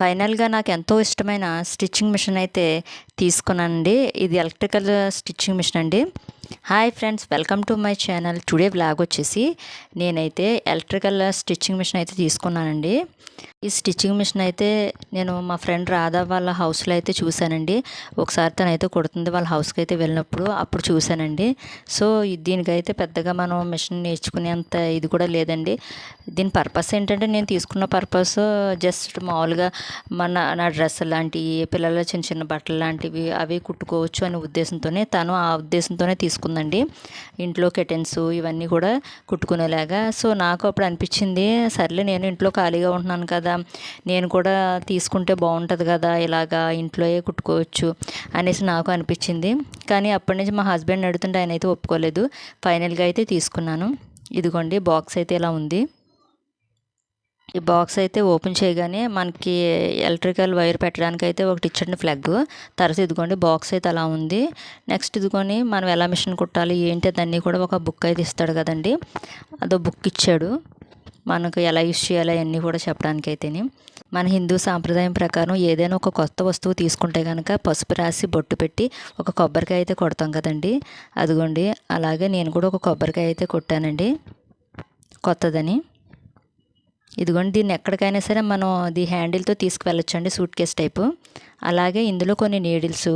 ఫైనల్గా నాకు ఎంతో ఇష్టమైన స్టిచ్చింగ్ మిషన్ అయితే తీసుకున్నానండి ఇది ఎలక్ట్రికల్ స్టిచ్చింగ్ మిషన్ అండి. Hi friends welcome to my channel today blog వచ్చేసి నేనైతే ఎలక్ట్రికల్ స్టిచ్చింగ్ మిషన్ అయితే తీసుకున్నానండి. ఈ స్టిచ్చింగ్ మిషన్ అయితే నేను మా ఫ్రెండ్ రాధా వాళ్ళ హౌస్లో అయితే చూశానండి. ఒకసారి తనైతే కుడుతుంది వాళ్ళ హౌస్కి అయితే వెళ్ళినప్పుడు అప్పుడు చూశానండి. సో దీనికైతే పెద్దగా మనం మిషన్ నేర్చుకునేంత ఇది కూడా లేదండి. దీని పర్పస్ ఏంటంటే నేను తీసుకున్న పర్పస్ జస్ట్ మామూలుగా మన నా డ్రెస్ లాంటివి పిల్లల చిన్న చిన్న బట్టలు లాంటివి అవి కుట్టుకోవచ్చు అనే ఉద్దేశంతోనే తను ఆ ఉద్దేశంతోనే తీసుకుందండి. ఇంట్లో కెటెన్స్ ఇవన్నీ కూడా కుట్టుకునేలాగా. సో నాకు అప్పుడు అనిపించింది సర్లే నేను ఇంట్లో ఖాళీగా ఉంటున్నాను కదా నేను కూడా తీసుకుంటే బాగుంటుంది కదా ఇలాగా ఇంట్లోయే కుట్టుకోవచ్చు అనేసి నాకు అనిపించింది. కానీ అప్పటి నుంచి మా హస్బెండ్ అడుగుతుంటే ఆయన అయితే ఒప్పుకోలేదు. ఫైనల్గా అయితే తీసుకున్నాను. ఇదిగోండి బాక్స్ అయితే ఇలా ఉంది. ఈ బాక్స్ అయితే ఓపెన్ చేయగానే మనకి ఎలక్ట్రికల్ వైర్ పెట్టడానికి అయితే ఒకటి ఇచ్చండి ఫ్లగ్ తర్వాత ఇదిగోండి బాక్స్ అయితే అలా ఉంది. నెక్స్ట్ ఇదిగోని మనం ఎలా మిషన్ కుట్టాలి ఏంటి అదన్నీ కూడా ఒక బుక్ అయితే ఇస్తాడు కదండి. అదో బుక్ ఇచ్చాడు. మనకు ఎలా యూస్ చేయాలి అవన్నీ కూడా చెప్పడానికి అయితేనే మన హిందూ సాంప్రదాయం ప్రకారం ఏదైనా ఒక కొత్త వస్తువు తీసుకుంటే కనుక పసుపు రాసి బొట్టు పెట్టి ఒక కొబ్బరికాయ అయితే కొడతాం కదండి. అదిగోండి అలాగే నేను కూడా ఒక కొబ్బరికాయ అయితే కొట్టానండి. కొత్తదని. ఇదిగోండి దీన్ని ఎక్కడికైనా సరే మనం అది హ్యాండిల్తో తీసుకువెళ్ళొచ్చండి సూట్ కేస్ టైపు. అలాగే ఇందులో కొన్ని నీడిల్స్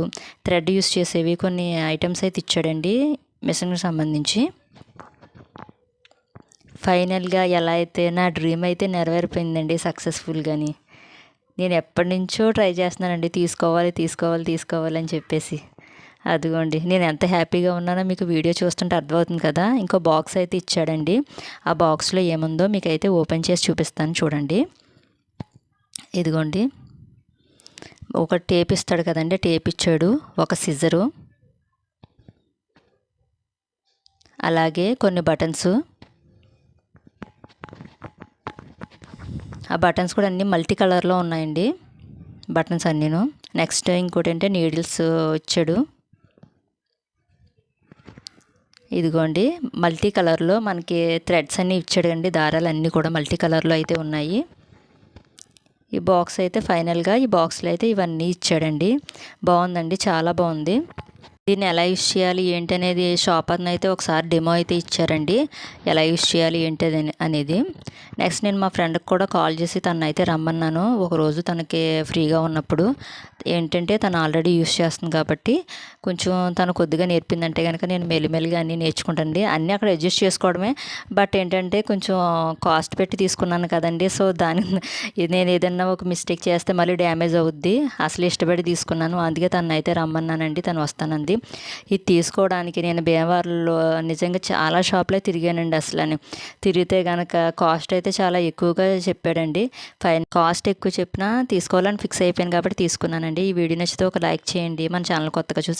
థ్రెడ్ యూస్ చేసేవి కొన్ని ఐటమ్స్ అయితే ఇచ్చాడండి మిషన్కి సంబంధించి. ఫైనల్గా ఎలా అయితే నా డ్రీమ్ అయితే నెరవేరిపోయిందండి సక్సెస్ఫుల్గాని. నేను ఎప్పటి నుంచో ట్రై చేస్తున్నానండి తీసుకోవాలి తీసుకోవాలి తీసుకోవాలి అని చెప్పేసి. అదిగోండి నేను ఎంత హ్యాపీగా ఉన్నానో మీకు వీడియో చూస్తుంటే అర్థమవుతుంది కదా. ఇంకో బాక్స్ అయితే ఇచ్చాడండి. ఆ బాక్స్లో ఏముందో మీకు అయితే ఓపెన్ చేసి చూపిస్తాను చూడండి. ఇదిగోండి ఒక టేప్ ఇస్తాడు కదండి టేప్ ఇచ్చాడు ఒక సిజరు అలాగే కొన్ని బటన్స్ ఆ బటన్స్ కూడా అన్నీ మల్టీ కలర్లో ఉన్నాయండి బటన్స్ అన్నీను. నెక్స్ట్ ఇంకోటి అంటే నీడిల్స్ ఇచ్చాడు. ఇదిగోండి మల్టీ కలర్లో మనకి థ్రెడ్స్ అన్నీ ఇచ్చాడండి దారాలు అన్నీ కూడా మల్టీ కలర్లో అయితే ఉన్నాయి. ఈ బాక్స్ అయితే ఫైనల్గా ఈ బాక్స్లో అయితే ఇవన్నీ ఇచ్చాడండి. బాగుందండి చాలా బాగుంది. దీన్ని ఎలా యూస్ చేయాలి ఏంటి అనేది షాప్ అతను అయితే ఒకసారి డెమో అయితే ఇచ్చారండి. ఎలా యూస్ చేయాలి ఏంటి అనేది. నెక్స్ట్ నేను మా ఫ్రెండ్కి కూడా కాల్ చేసి తను అయితే రమ్మన్నాను. ఒకరోజు తనకి ఫ్రీగా ఉన్నప్పుడు ఏంటంటే తను ఆల్రెడీ యూస్ చేస్తుంది కాబట్టి కొంచెం తను కొద్దిగా నేర్పిందంటే కనుక నేను మెల్లిమెల్లిగా అన్నీ నేర్చుకుంటానండి. అన్నీ అక్కడ అడ్జస్ట్ చేసుకోవడమే. బట్ ఏంటంటే కొంచెం కాస్ట్ పెట్టి తీసుకున్నాను కదండి. సో దాని నేను ఏదన్నా ఒక మిస్టేక్ చేస్తే మళ్ళీ డ్యామేజ్ అవుద్ది. అసలు ఇష్టపడి తీసుకున్నాను. అందుకే తను అయితే రమ్మన్నానండి. తను వస్తానంది. ఇది తీసుకోవడానికి నేను భీమవరంలో నిజంగా చాలా షాప్లో తిరిగానండి అసలు అని తిరిగితే కనుక కాస్ట్ అయితే చాలా ఎక్కువగా చెప్పాడండి. ఫైన్ కాస్ట్ ఎక్కువ చెప్పినా తీసుకోవాలని ఫిక్స్ అయిపోయాను కాబట్టి తీసుకున్నానండి. ఈ వీడియో నచ్చితే ఒక లైక్ చేయండి. మన ఛానల్ కొత్తగా చూసి